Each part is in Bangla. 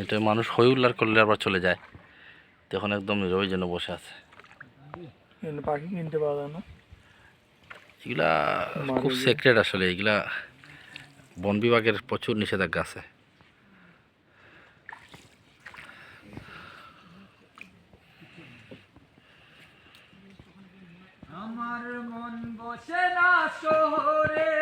এটা মানুষ হই উল্লার করলে আবার চলে যায়। তখন একদম নিরবই যেন বসে আছে। পাখি কিনতে পাওয়া যায় না। এগুলা খুব। সিক্রেট আসলে এগুলা বন বিভাগের প্রচুর নিষেধাজ্ঞা আছে। আমার মন বসে না শহরে।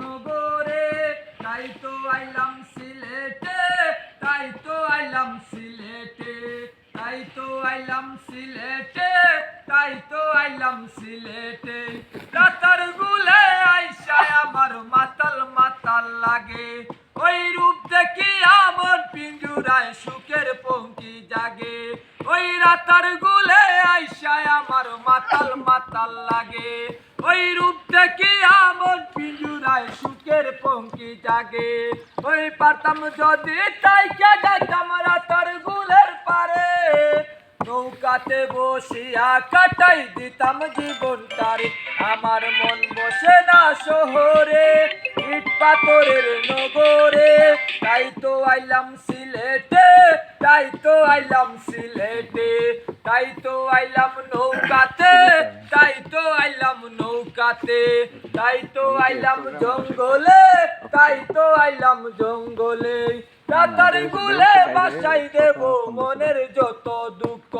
নগরে, তাই তো আইলাম সিলেটে, তাই তো আইলাম সিলেটে, তাই তো আইলাম সিলেটে, তাই তো আইলাম সিলেটে। রাতার গুলে আইসায় আমার মাতাল মাতাল লাগে, ওই রূপ দেখি আমার পিঞ্জুরায় সুখের পঙ্কি জাগে। ওই রাতার গুলে আইসায় আমার মাতাল মাতাল লাগে জাগে। ওই পারতাম যদি তাই কে যাইতাম রাতার গুলের পারে। নৌকাতে বসিয়া কাটাই দিতাম জীবনটারে। আমার মন বসে না শহরে, ইট পাথরের নগরে। তাই তো আইলাম সিলেটে, তাই তো আইলাম সিলেটে। তাই তো আইলাম আইলাম নৌকাতে তাই তো আইলাম জঙ্গলে, তাই তো আইলাম জঙ্গলে। গুলে বাসাই দেব মনের যত দুঃখ,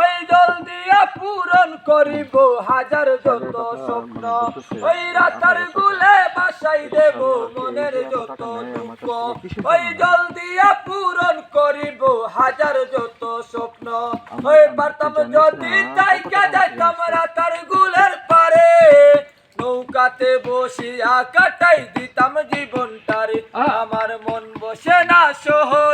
ওই জল দিয়া পূরণ করিব হাজার যত স্বপ্ন। ওই রাতার গুলে বাসাই দেব মনের যত দুঃখ, ওই পূরণ করিব হাজার যত স্বপ্ন। ওই যদি নৌকাতে বসিয়া কাটাই দিতাম জীবনটারে। আমার মন বসে না শহরে।